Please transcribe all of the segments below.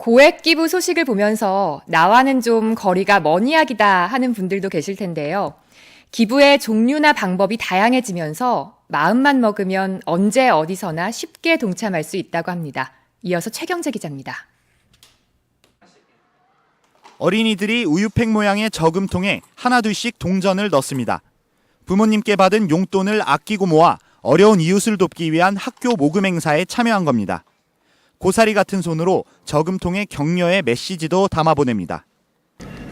고액 기부 소식을 보면서 나와는 좀 거리가 먼 이야기다 하는 분들도 계실 텐데요. 기부의 종류나 방법이 다양해지면서 마음만 먹으면 언제 어디서나 쉽게 동참할 수 있다고 합니다. 이어서 최경재 기자입니다. 어린이들이 우유팩 모양의 저금통에 하나둘씩 동전을 넣습니다. 부모님께 받은 용돈을 아끼고 모아 어려운 이웃을 돕기 위한 학교 모금 행사에 참여한 겁니다. 고사리 같은 손으로 저금통에 격려의 메시지도 담아 보냅니다.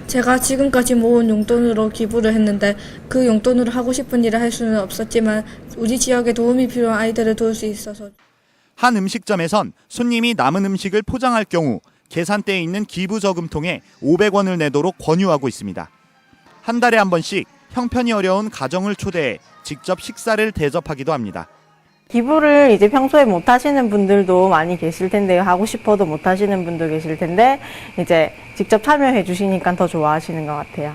제가 지금까지 모은 용돈으로 기부를 했는데 그 용돈으로 하고 싶은 일을 할 수는 없었지만 우리 지역에 도움이 필요한 아이들을 도울 수 있어서 한 음식점에선 손님이 남은 음식을 포장할 경우 계산대에 있는 기부 저금통에 500원을 내도록 권유하고 있습니다. 한 달에 한 번씩 형편이 어려운 가정을 초대해 직접 식사를 대접하기도 합니다. 기부를 이제 평소에 못 하시는 분들도 많이 계실 텐데요. 하고 싶어도 못 하시는 분도 계실 텐데 이제 직접 참여해 주시니까 더 좋아하시는 것 같아요.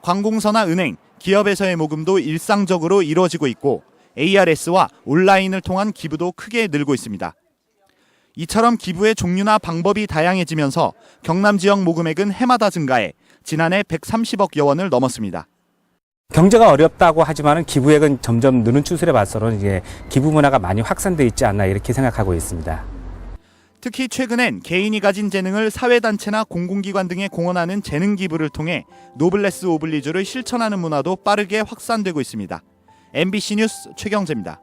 관공서나 은행, 기업에서의 모금도 일상적으로 이루어지고 있고 ARS와 온라인을 통한 기부도 크게 늘고 있습니다. 이처럼 기부의 종류나 방법이 다양해지면서 경남 지역 모금액은 해마다 증가해 지난해 130억여 원을 넘었습니다. 경제가 어렵다고 하지만은 기부액은 점점 느는 추세를 봐서는 이제 기부 문화가 많이 확산돼 있지 않나 이렇게 생각하고 있습니다. 특히 최근엔 개인이 가진 재능을 사회단체나 공공기관 등에 공헌하는 재능 기부를 통해 노블레스 오블리주를 실천하는 문화도 빠르게 확산되고 있습니다. MBC 뉴스 최경재입니다.